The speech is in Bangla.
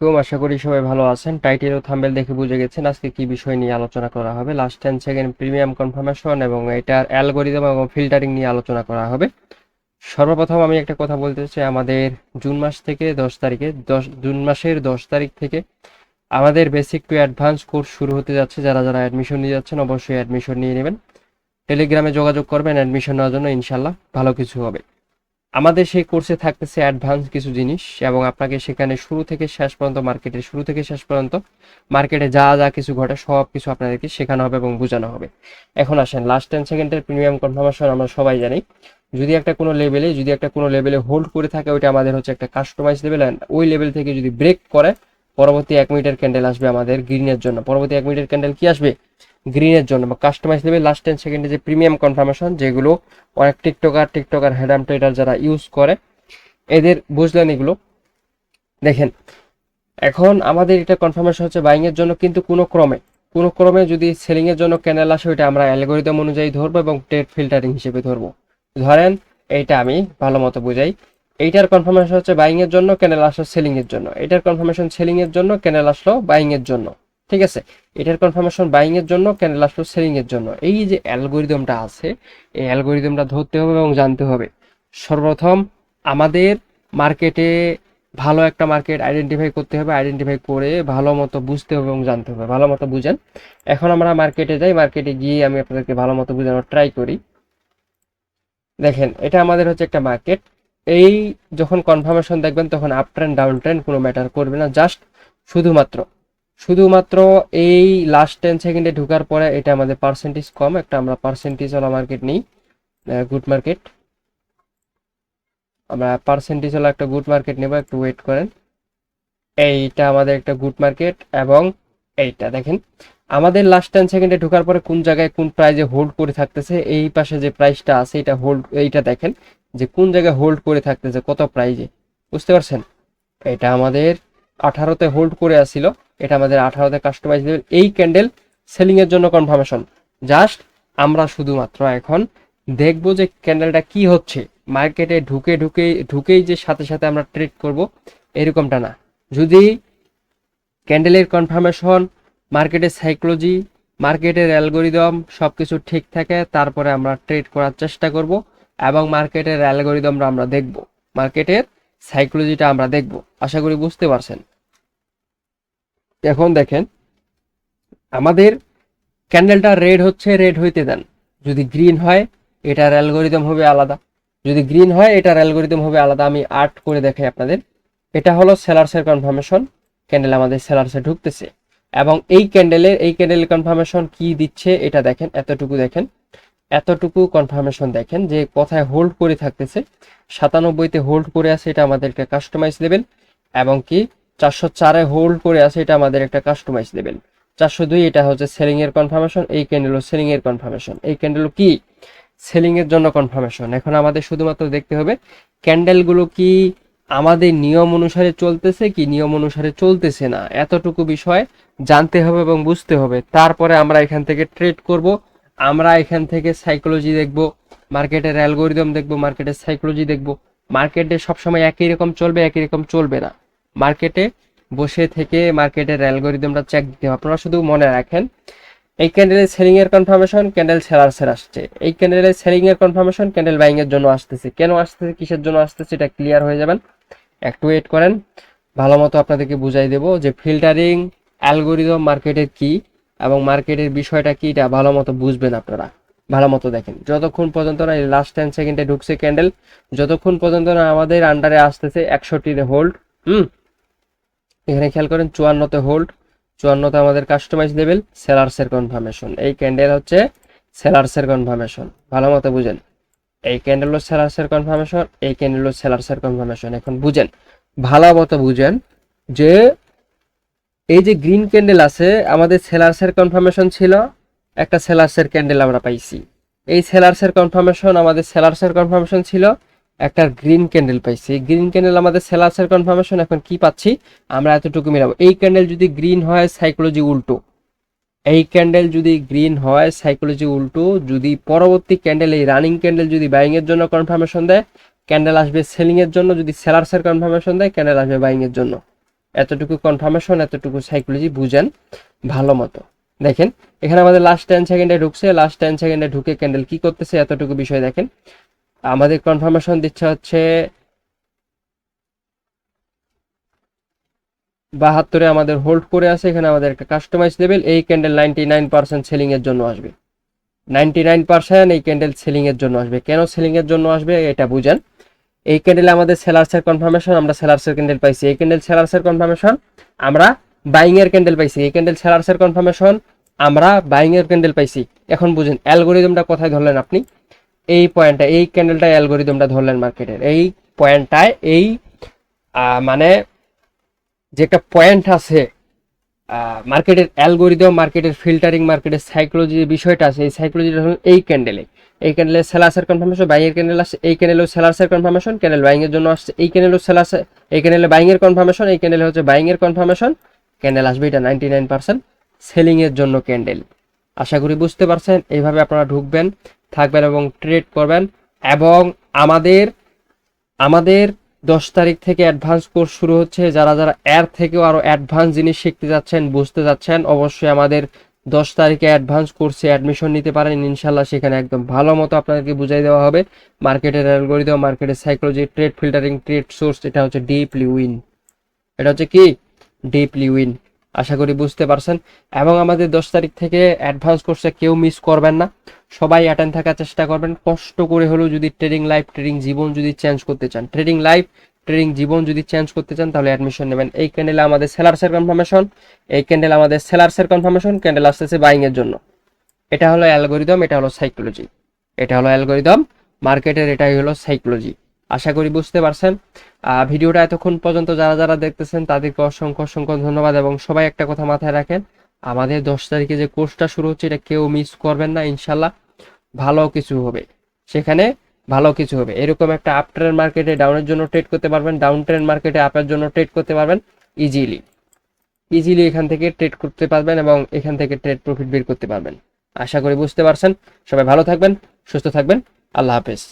আলাইকুম আশা করি সবাই ভালো আছেন। টাইটেল ও থাম্বেল দেখে বুঝে গেছেন আজকে কি বিষয় নিয়ে আলোচনা করা হবে। Last ten second premium confirmation এবং এটার অ্যালগোরিদম এবং ফিল্টারিং নিয়ে আলোচনা করা হবে। সর্বপ্রথম আমি একটা কথা বলতে চাই, আমাদের জুন মাস থেকে দশ তারিখে, দশ, জুন মাসের দশ তারিখ থেকে আমাদের বেসিক টু অ্যাডভান্স কোর্স শুরু হতে যাচ্ছে। যারা যারা অ্যাডমিশন নিয়ে যাচ্ছেন অবশ্যই অ্যাডমিশন নিয়ে নেবেন। টেলিগ্রামে যোগাযোগ করবেন অ্যাডমিশন নেওয়ার জন্য ইনশাল্লাহ ভালো কিছু হবে। আমাদের সেই কোর্সে থাকতেছে অ্যাডভান্স কিছু জিনিস এবং আপনাকে সেখানে শুরু থেকে শেষ পর্যন্ত মার্কেটের শুরু থেকে শেষ পর্যন্ত মার্কেটে যা যা কিছু ঘটে, সব কিছু আপনাদেরকে শেখানো হবে এবং বোঝানো হবে। এখন আসেন লাস্ট টেন সেকেন্ডের প্রিমিয়াম কনফার্মেশন আমরা সবাই জানি। যদি একটা কোনো লেভেলে যদি একটা কোনো লেভেলে হোল্ড করে থাকে, ওইটা আমাদের হচ্ছে একটা কাস্টমাইজ লেভেল ওই লেভেল থেকে যদি ব্রেক করে, পরবর্তী এক মিনিটের ক্যান্ডেল আসবে আমাদের গ্রিনের জন্য। পরবর্তী এক মিনিটের ক্যান্ডেল কি আসবে? গ্রিনের জন্য বা কাস্টমাইজ লেভেল লাস্ট টেন সেকেন্ডে যে প্রিমিয়াম কনফার্মেশন যেগুলো অনেক টিকটকার টিকটকার হ্যাডাম ট্রেডার যারা ইউজ করে, এদের বুঝলেন এগুলো। দেখেন, এখন আমাদের এটা কনফার্মেশন হচ্ছে বাইং এর জন্য, কিন্তু কোনো ক্রমে কোনো ক্রমে যদি সেলিং এর জন্য ক্যানেল আসে, ওইটা আমরা অ্যালগোরিদম অনুযায়ী ধরবো এবং ট্রেড ফিল্টারিং হিসেবে ধরবো। ধরেন, এইটা আমি ভালো মতো বুঝাই। এইটার কনফার্মেশন হচ্ছে বাইং এর জন্য ক্যানেল আসলো সেলিং এর জন্য। এটার কনফার্মেশন সেলিং এর জন্য ক্যানেল আসলো বাইং এর জন্য। ঠিক আছে? এটার কনফার্মেশন বাইং এর জন্য ক্যানেল আসলো সেলিং এর জন্য। এই যে অ্যালগোরিদমটা আছে, এই অ্যালগোরিদমটা ধরতে হবে এবং জানতে হবে। সর্বপ্রথম আমাদের মার্কেটে ভালো একটা মার্কেট আইডেন্টিফাই করতে হবে আইডেন্টিফাই করে ভালো মতো বুঝতে হবে এবং জানতে হবে। ভালো মতো বুঝেন। এখন আমরা মার্কেটে যাই মার্কেটে গিয়ে আমি আপনাদেরকে ভালো মতো বোঝানোর ট্রাই করি। দেখেন, এটা আমাদের হচ্ছে একটা মার্কেট এই যখন কনফার্মেশন দেখবেন, তখন আপ ট্রেন্ড ডাউন ট্রেন্ড কোনো ম্যাটার করবে না জাস্ট শুধুমাত্র শুধুমাত্র এই লাস্ট টেন সেকেন্ডে ঢুকার পরে এটা আমাদের পার্সেন্টেজ কম, একটা আমরা পার্সেন্টেজ ওয়ালা মার্কেট নিই গুড মার্কেট আমরা পার্সেন্টেজ ওয়ালা একটা গুড মার্কেট নেব, একটু ওয়েট করেন। এইটা আমাদের একটা গুড মার্কেট এবং এইটা দেখেন, আমাদের লাস্ট টেন সেকেন্ডে ঢোকার পরে কোন জায়গায় কোন প্রাইজে হোল্ড করে থাকতেছে, এই পাশে যে প্রাইসটা আছে, এটা হোল্ড এইটা দেখেন, যে কোন জায়গায় হোল্ড করে থাকতেছে, কত প্রাইজে বুঝতে পারছেন? এটা আমাদের আঠারোতে হোল্ড করে আসছিল। এটা আমাদের আঠারোতে কাস্টমাইজ লেভেল এই ক্যান্ডেল সেলিং এর জন্য কনফার্মেশন জাস্ট আমরা শুধুমাত্র এখন দেখব যে ক্যান্ডেলটা কি হচ্ছে। মার্কেটে ঢুকে ঢুকে, ঢুকেই যে সাথে সাথে আমরা ট্রেড করব, এরকমটা না। যদি ক্যান্ডেলের কনফার্মেশন মার্কেটের সাইকোলজি মার্কেটের অ্যালগোরিদম সব কিছু ঠিক থাকে, তারপরে আমরা ট্রেড করার চেষ্টা করব এবং মার্কেটের অ্যালগোরিদমটা আমরা দেখব। মার্কেটের সাইকোলজিটা আমরা দেখব। আশা করি বুঝতে পারছেন। এখন দেখেন, আমাদের ক্যান্ডেলটা রেড হচ্ছে রেড হইতে দেন। যদি গ্রিন হয়, এটার অ্যালগোরিদম হবে আলাদা। যদি গ্রিন হয়, এটার অ্যালগোরিদম হবে আলাদা। আমি আর্ট করে দেখাই আপনাদের। এটা হলো সেলার্সের কনফার্মেশন ক্যান্ডেল আমাদের সেলার্সে ঢুকতেছে। এবং এই ক্যান্ডেলের এই ক্যান্ডেলের কনফার্মেশন কি দিচ্ছে, এটা দেখেন, এতটুকু দেখেন। এতটুকু কনফার্মেশন দেখেন যে কোথায় হোল্ড করে থাকতেছে। সাতানব্বইতে হোল্ড করে আছে, এটা আমাদের একটা কাস্টমাইজ লেভেল এবং কি চারশো চারে হোল্ড করে আছে, এটা আমাদের একটা কাস্টমাইজ লেভেল চারশো দুই, এটা হচ্ছে সেলিং এর কনফার্মেশন এই ক্যান্ডেলও সেলিং এর কনফার্মেশন এই ক্যান্ডেলও কি? সেলিং এর জন্য কনফার্মেশন এখন আমাদের শুধুমাত্র দেখতে হবে ক্যান্ডেলগুলো কি আমাদের নিয়ম অনুসারে চলতেছে কি নিয়ম অনুসারে চলতেছে না? এতটুকু বিষয় জানতে হবে এবং বুঝতে হবে। তারপরে আমরা এখান থেকে ট্রেড করব। আমরা এখান থেকে সাইকোলজি দেখব মার্কেটের অ্যালগোরিদম দেখব মার্কেটের সাইকোলজি দেখব। মার্কেটে সবসময় একই রকম চলবে, একই রকম চলবে না। মার্কেটে বসে থেকে মার্কেটের অ্যালগোরিদমটা চেক দিতে হবে। আপনারা শুধু মনে রাখেন, এই ক্যান্ডেলের সেলিং এর কনফার্মেশন ক্যান্ডেল সেলার্সের আসছে। এই ক্যান্ডেলের সেলিং এর কনফার্মেশন ক্যান্ডেল বাইং এর জন্য আসতেছে। কেন আসতেছে, কিসের জন্য আসতেছে, এটা ক্লিয়ার হয়ে যাবেন। একটু ওয়েট করেন, ভালো মতো আপনাদেরকে বুঝাই দেবো যে ফিল্টারিং অ্যালগোরিদম মার্কেটের কি এবং মার্কেটের বিষয়টা কি, এটা ভালো মতো বুঝবেন আপনারা। ভালো মতো দেখেন। যতক্ষণ পর্যন্ত না লাস্ট টেন সেকেন্ডে ঢুকছে ক্যান্ডেল যতক্ষণ পর্যন্ত না আমাদের আন্ডারে আসতেছে, একষট্টিতে হোল্ড হুম? এখানে খেয়াল করেন চুয়ান্নতে হোল্ড চুয়ান্নতে আমাদের কাস্টমাইজ লেভেল সেলার্সের কনফার্মেশন এই ক্যান্ডেল হচ্ছে সেলার্সের কনফার্মেশন ভালো মতো বুঝেন। এই ক্যান্ডেল হলো সেলার্সের কনফার্মেশন এই ক্যান্ডেল হলো সেলার্সের কনফার্মেশন এখন বুঝেন, ভালো মতো বুঝেন যে এই যে গ্রিন ক্যান্ডেল আছে, আমাদের সেলার্সের কনফার্মেশন ছিল, একটা সেলার্সের ক্যান্ডেল আমরা পাইছি। এই সেলার্সের কনফার্মেশন আমাদের সেলার্সের কনফার্মেশন ছিল একটা গ্রিন ক্যান্ডেল পাইছি। গ্রিন ক্যান্ডেল আমাদের সেলার্সের কনফার্মেশন এখন কি পাচ্ছি? আমরা এতটুকু মিলাবো। এই ক্যান্ডেল যদি গ্রিন হয় সাইকোলজি উল্টো। এই ক্যান্ডেল যদি গ্রিন হয় সাইকোলজি উল্টো। যদি পরবর্তী ক্যান্ডেল এই রানিং ক্যান্ডেল যদি বাইং এর জন্য কনফার্মেশন দেয় ক্যান্ডেল আসবে সেলিং এর জন্য। যদি সেলার্সের কনফার্মেশন দেয় ক্যান্ডেল আসবে বাইং এর জন্য। এতটুকু কনফার্মেশন এতটুকু সাইকোলজি বুঝেন ভালো মতো। দেখেন, এখানে আমাদের লাস্ট টেন সেকেন্ডে ঢুকছে। লাস্ট টেন সেকেন্ডে ঢুকে ক্যান্ডেল কি করতেছে? এতটুকু বিষয় দেখেন। আমাদের কনফার্মেশন দিচ্ছে হচ্ছে বাহাত্তরে আমাদের হোল্ড করে আছে, এখানে আমাদের একটা কাস্টমাইজ লেভেল এই candle ninety nine percent selling এর জন্য আসবে। নাইনটি নাইন পার্সেন্ট এই ক্যান্ডেল সেলিং এর জন্য আসবে। কেন সেলিং এর জন্য আসবে এটা বুঝেন। এই ক্যান্ডেলে আমাদের সেলার্সের কনফার্মেশন আমরা সেলার্সের ক্যান্ডেল পাইছি। এই ক্যান্ডেল সেলার্সের কনফার্মেশন আমরা বাইং এর ক্যান্ডেল পাইছি। এই ক্যান্ডেল সেলার্সের কনফার্মেশন আমরা বাইং এর ক্যান্ডেল পাইছি। এখন বুঝেন অ্যালগোরিদমটা কোথায় ধরলেন আপনি? এই পয়েন্টটা এই ক্যান্ডেলটা অ্যালগোরিদমটা ধরলেন মার্কেটের এই পয়েন্টটায় এই মানে যে একটা পয়েন্ট আছে মার্কেটের অ্যালগোরিদম মার্কেটের ফিল্টারিং মার্কেটের সাইকোলজি যে বিষয়টা আছে, এই সাইকোলজিটা হলো এই ক্যান্ডেলে এই ক্যান্ডেলে সেলার্সের কনফার্মেশন বাইয়ের ক্যান্ডেল আসছে, এই ক্যান্ডেলও সেলার্সের কনফার্মেশন ক্যান্ডেল বাইংয়ের জন্য আসছে, এই ক্যান্ডেলও সেলার্স এই ক্যান্ডেলে বাইংয়ের কনফার্মেশন এই ক্যান্ডেলে হচ্ছে বাইংয়ের কনফার্মেশন ক্যান্ডেল আসবে এটা নাইনটি নাইন পার্সেন্ট সেলিংয়ের জন্য ক্যান্ডেল আশা করি বুঝতে পারছেন, এইভাবে আপনারা ঢুকবেন। থাকবেন এবং ট্রেড করবেন এবং আমাদের আমাদের দশ তারিখ থেকে অ্যাডভান্স কোর্স শুরু হচ্ছে। যারা যারা এর থেকেও আরও অ্যাডভান্স জিনিস শিখতে যাচ্ছেন, বুঝতে যাচ্ছেন, অবশ্যই আমাদের দশ তারিখে অ্যাডভান্স কোর্সে অ্যাডমিশন নিতে পারেন। ইনশাল্লাহ সেখানে একদম ভালো মতো আপনাদেরকে বুঝাই দেওয়া হবে। মার্কেটের অ্যালগোরিদম মার্কেটের psychology trade filtering trade source এটা হচ্ছে ডিপলি উইন এটা হচ্ছে কি? ডিপলি উইন আশা করি বুঝতে পারছেন। এবং আমাদের দশ তারিখ থেকে অ্যাডভান্স কোর্সে কেউ মিস করবেন না। সবাই অ্যাটেন্ড থাকার চেষ্টা করবেন। কষ্ট করে হলেও যদি ট্রেডিং লাইফ ট্রেডিং জীবন যদি চেঞ্জ করতে চান ট্রেডিং লাইফ ট্রেডিং জীবন যদি চেঞ্জ করতে চান, তাহলে অ্যাডমিশন নেবেন। এই ক্যান্ডেলে আমাদের সেলার্সের কনফার্মেশন এই ক্যান্ডেল আমাদের সেলার্সের কনফার্মেশন ক্যান্ডেল আসতেছে বাইং এর জন্য। এটা হলো অ্যালগোরিদম এটা হলো সাইকোলজি এটা হলো অ্যালগোরিদম মার্কেটের এটাই হলো সাইকোলজি আশা করি বুঝতে পারছেন। ভিডিওটা এতক্ষণ পর্যন্ত যারা যারা দেখতেছেন, তাদেরকে অসংখ্য অসংখ্য ধন্যবাদ এবং সবাই একটা কথা মাথায় রাখেন, আমাদের দশ তারিখে যে কোর্সটা শুরু হচ্ছে, এটা কেউ মিস করবেন না, ইনশাল্লাহ ভালো কিছু হবে। সেখানে ভালো কিছু হবে। এরকম একটা আপ ট্রেন মার্কেটে ডাউনের জন্য ট্রেড করতে পারবেন ডাউন ট্রেন মার্কেটে আপের জন্য ট্রেড করতে পারবেন ইজিলি ইজিলি এখান থেকে ট্রেড করতে পারবেন এবং এখান থেকে ট্রেড প্রফিট বের করতে পারবেন। আশা করি বুঝতে পারছেন। সবাই ভালো থাকবেন, সুস্থ থাকবেন। আল্লাহ হাফেজ।